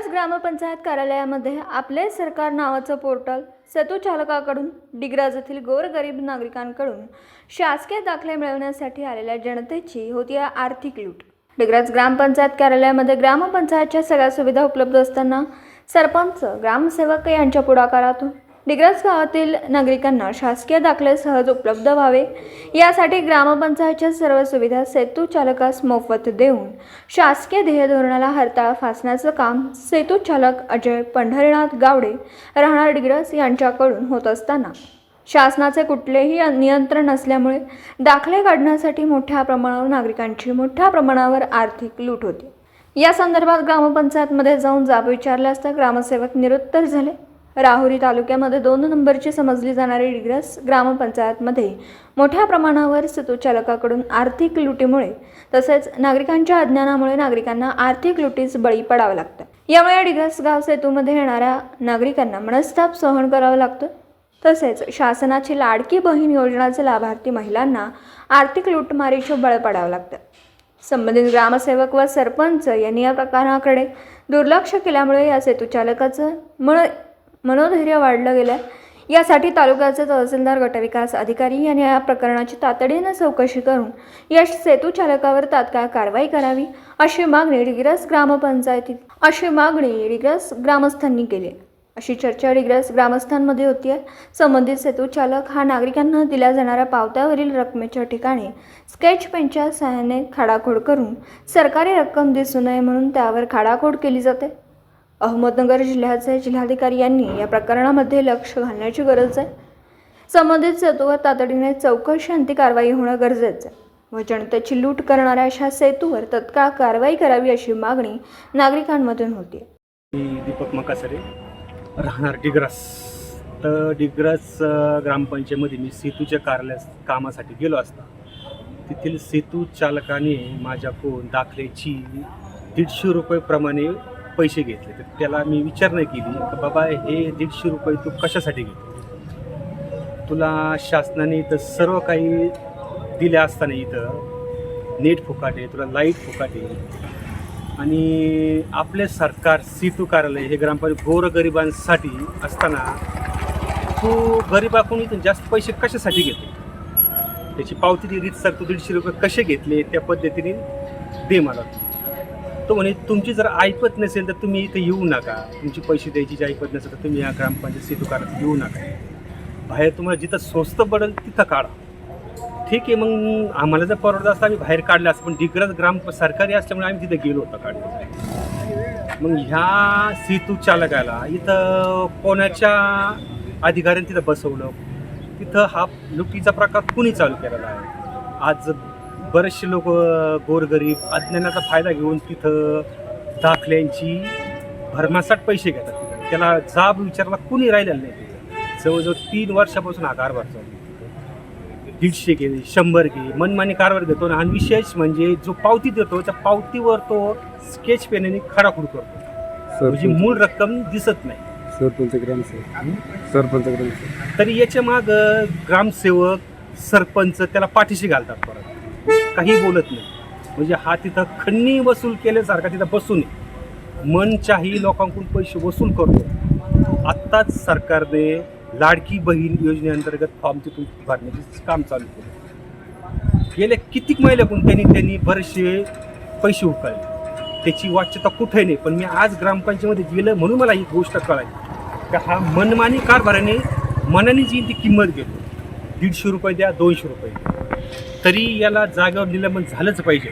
ग्रामपंचायत कार्यालयामध्ये आपले सरकार नावाचं पोर्टल सेतू चालकाकडून डिग्रज येथील गोरगरीब नागरिकांकडून शासकीय दाखले मिळवण्यासाठी आलेल्या जनतेची होती आर्थिक लूट. डिग्रज ग्रामपंचायत कार्यालयामध्ये ग्रामपंचायतच्या सगळ्या सुविधा उपलब्ध असताना सरपंच ग्रामसेवक यांच्या पुढाकारातून डिग्रज गावातील नागरिकांना शासकीय दाखले सहज उपलब्ध व्हावे. यासाठी ग्रामपंचायतच्या सर्व सुविधा सेतू चालकास मोफत देऊन शासकीय ध्येय धोरणाला हरताळ फासण्याचं काम सेतू चालक अजय पंढरीनाथ गावडे राहणार डिग्रस यांच्याकडून होत असताना. शासनाचे कुठलेही नियंत्रण नसल्यामुळे दाखले काढण्यासाठी मोठ्या प्रमाणावर नागरिकांची मोठ्या प्रमाणावर आर्थिक लूट होती. या संदर्भात ग्रामपंचायतमध्ये जाऊन जाब विचारले असता ग्रामसेवक निरुत्तर झाले. राहुरी तालुक्यामध्ये दोन नंबरची समजली जाणारी डिग्रस ग्रामपंचायतमध्ये मोठ्या प्रमाणावर चालकाकडून आर्थिक लुटीमुळे तसेच नागरिकांच्या अज्ञानामुळे नागरिकांना आर्थिक लुटीस बळी पडावं लागतं. यामुळे डिग्रस गाव सेतूमध्ये येणाऱ्या नागरिकांना मनस्ताप सहन करावं लागतं. तसेच शासनाची लाडकी बहीण योजनाचे लाभार्थी महिलांना आर्थिक लुटमारीचे बळ पडावं लागतं. संबंधित ग्रामसेवक व सरपंच यांनी या प्रकाराकडे दुर्लक्ष केल्यामुळे या सेतूचालकाचं मळ मनोधैर्य वाढलं गेलं यासाठी तालुक्याचे तहसीलदार गटविकास अधिकारी यांनी या प्रकरणाची तातडीनं चौकशी करून या सेतूचालकावर तात्काळ कारवाई करावी अशी मागणी डिग्रस ग्रामपंचायतीत अशी मागणी डिग्रस ग्रामस्थांनी केली अशी चर्चा डिग्रस ग्रामस्थांमध्ये होती आहे. संबंधित सेतू चालक हा नागरिकांना दिल्या जाणाऱ्या पावत्यावरील रकमेच्या ठिकाणी स्केच पेनच्या सहाय्याने खाडाखोड करून सरकारी रक्कम दिसू नये म्हणून त्यावर खाडाखोड केली जाते. अहमदनगर जिल्ह्याचे जिल्हाधिकारी यांनी या प्रकरणामध्ये लक्ष घालण्याची गरज आहे. संबंधित सेतूवर तातडीने चौकशी अंती कारवाई होणं गरजेचं आहे. व जनतेची लूट करणाऱ्या अशा सेतूवर तत्काळ कारवाई करावी अशी मागणी नागरिकांमधून होती मी दीपक मकासरे राहणार डिग्रस. तर डिग्रस ग्रामपंचायतमध्ये मी सेतूच्या कार्यालय कामासाठी गेलो असता. तेथील सेतू चालकाने माझ्याकडून दाखल्याची दीडशे रुपयेप्रमाणे पैसे घेतले तर त्याला मी विचारणा केली. की बाबा हे दीडशे रुपये तू कशासाठी घेतो तुला शासनाने इथं सर्व काही दिले असताना इथं नेट फुकाटे तुला लाइट फुकाटे आणि आपले सरकार सेतू कार्यालय हे ग्रामपंचायत गोरगरिबांसाठी असताना तू गरिबाकडून इथून जास्त पैसे कशासाठी घेतो त्याची पावती दिली सर तू दीडशे रुपये कसे घेतले? त्या पद्धतीने दे मला. तो म्हणे तुमची जर ऐपत नसेल तर तुम्ही इथे येऊ नका. तुमची पैसे द्यायची जी ऐपत नसेल तर तुम्ही या ग्रामपंचायत सेतू कार्यालयात येऊ नका. बाहेर तुम्हाला जिथं स्वस्त पडेल तिथं काढा. ठीक आहे मग आम्हाला जर परवडत असतं आम्ही बाहेर काढलं असतं पण डिग्रज ग्राम सरकारी असल्यामुळे आम्ही तिथं गेलो होतो काढलं मग ह्या सेतू चालकाला इथं कोणाच्या अधिकाऱ्यांनी तिथं बसवलं? तिथं हा लुटीचा प्रकार कुणी चालू केलेला आहे? आज बरेचसे लोक गोरगरीब अज्ञानाचा फायदा घेऊन तिथं दाखल्यांची भरमासाट पैसे घेतात. त्याला जाब विचारायला कुणी राहिलेलं नाही तिथं. जवळजवळ तीन वर्षापासून हा कारभार चालू. दीडशे घे शंभर घे मनमानी कारभार घेतो आणि विशेष म्हणजे जो पावती देतो त्या पावतीवर तो स्केच पेनाने खडाखूड करतो. म्हणजे मूळ रक्कम दिसत नाही. सरपंच ग्रामसेवक सरपंच ग्रामसेवक. तरी याच्या माग ग्रामसेवक सरपंच त्याला पाठीशी घालतात परत काही बोलत नाही. म्हणजे हा तिथं खन्नी वसूल केल्यासारखा तिथं बसून आहे. मनच्याही लोकांकडून पैसे वसूल करतो. आत्ताच सरकारने लाडकी बहीण योजनेअंतर्गत फॉर्म तिथून भरण्याचे काम चालू केलं. गेल्या कितीक महिन्याकडून त्यांनी त्यांनी बरेचसे पैसे उकळले. त्याची वाच्यता कुठे नाही पण मी आज ग्रामपंचायतीमध्ये गेलं म्हणून मला ही गोष्ट कळाली. का हा मनमानी कारभाराने मनाने जी ती किंमत घेतो. दीडशे रुपये द्या दोनशे रुपये द्या. तरी याला जागेवर निलंबन झालंच पाहिजे.